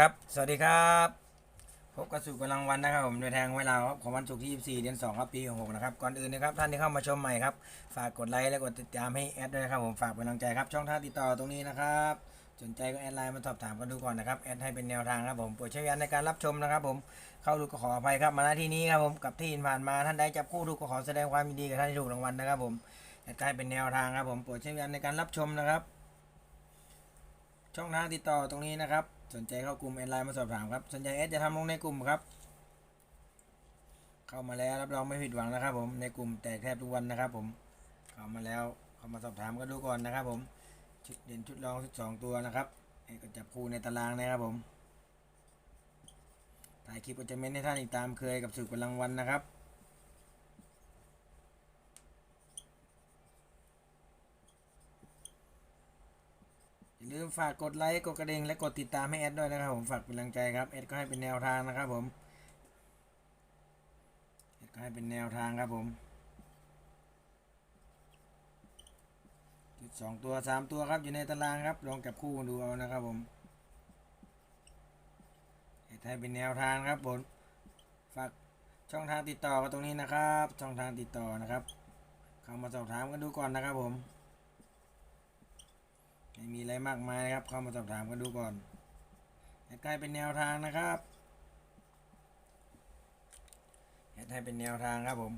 ครับ สวัสดีครับ พบกับสู่กำลังวันนะครับผมโดยทางเวลาครับของวันศุกร์ที่ 24 เดือน 2 ครับปี66นะครับ ก่อนอื่นนะครับท่านที่เข้ามาชมใหม่ครับ ฝากกดไลค์และกดติดตามให้แอดด้วยนะครับผม ฝากเป็นกำลังใจครับ ช่องทางติดต่อตรงนี้นะครับ สนใจก็แอดไลน์มาสอบถามกันดูก่อนนะครับ แอดให้เป็นแนวทางครับผมโปรดใช้วิจารณในการรับชมนะครับผม เข้าดูก็ขออภัยครับ มาณที่นี้ครับผม กับที่ผ่านมาท่านใดจับคู่ดูก็ขอแสดงความยินดีกับท่านที่ถูกรางวัลนะครับผมแอดให้เป็นแนวทางครับผม โปรดใช้วิจารณในการรับชมนะครับ ช่องทางติดต่อตรงนี้นะครับ สนใจเข้ากลุ่มแอดไลน์มาสอบถามครับสนใจแอดจะทำลงในกลุ่มครับ เข้ามาแล้วรับรองไม่ผิดหวังนะครับ ผมในกลุ่มแตกแทบทุกวันนะครับ ผมเข้ามาแล้วเข้ามาสอบถามกันดูก่อนนะครับ ผมชุดเด่นชุดรองชุดสองตัวนะครับไอ้ก็จับคู่ในตารางนะครับผมถ่ายคลิปก็จะเม้นให้ท่านอีกตามเคยกับสื่อกำลังวันนะครับ อย่า ลืมฝากกดไลค์กดกระดิ่งและกดติดตามให้แอดด้วยนะครับผมฝากเป็นกำลังใจครับแอดก็ให้เป็นแนวทางนะครับผมแอดก็ให้เป็นแนวทางครับผมจุดสองตัวสามตัวครับอยู่ในตารางครับลองจับคู่ดูเอานะครับผมแอดให้เป็นแนวทางครับผมฝากช่องทางติดต่อกันตรงนี้นะครับ ช่องทางติดต่อนะครับเข้ามาสอบถามกันดูก่อนนะครับผม ไม่มีอะไรมากมายนะครับ เข้ามาสอบถามกันดูก่อนแอดให้เป็นแนวทางนะครับให้เป็นแนวทางครับผม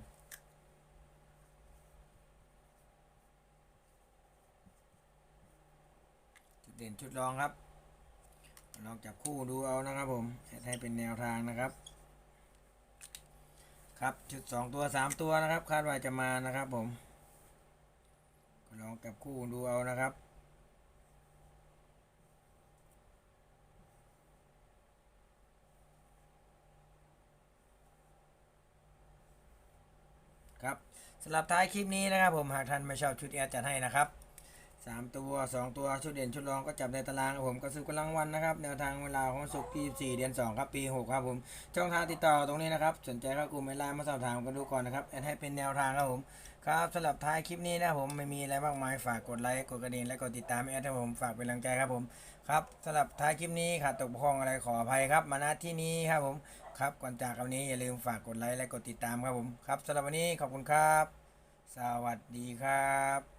จุดเด่นชุดรองครับ ลองจับคู่ดูเอานะครับผมให้เป็นแนวทางนะครับ ครับชุดสองตัวสามตัวนะครับ คาดว่าจะมานะครับผมลองจับคู่ดูเอานะครับ ครับสำหรับท้ายคลิปนี้นะครับผมหากท่านไม่ชอบชุดแอดจัดให้นะครับสามตัวสองตัวชุดเด่นชุดรองก็จับในตารางครับผมก็ซื้อกำลังวันนะครับแนวทางเวลาของศุกร์ที่4เดือน2ครับปี6ครับผมช่องทางติดต่อตรงนี้นะครับสนใจเข้ากลุ่มไลน์มาสอบถามกันดูก่อนนะครับแอดให้เป็นแนวทางครับผมครับสำหรับท้ายคลิปนี้นะครับผมไม่มีอะไรมากมายฝากกดไลค์กดกระดิ่งและกดติดตามแอดครับผมฝากเป็นกำลังใจครับผมครับสำหรับท้ายคลิปนี้ขาดตกบกพร่องอะไรขออภัยครับมาณที่นี้ครับผม ครับก่อนจากวันนี้อย่าลืมฝากกดไลค์และกดติดตามครับผมครับสำหรับวันนี้ขอบคุณครับ สวัสดีครับ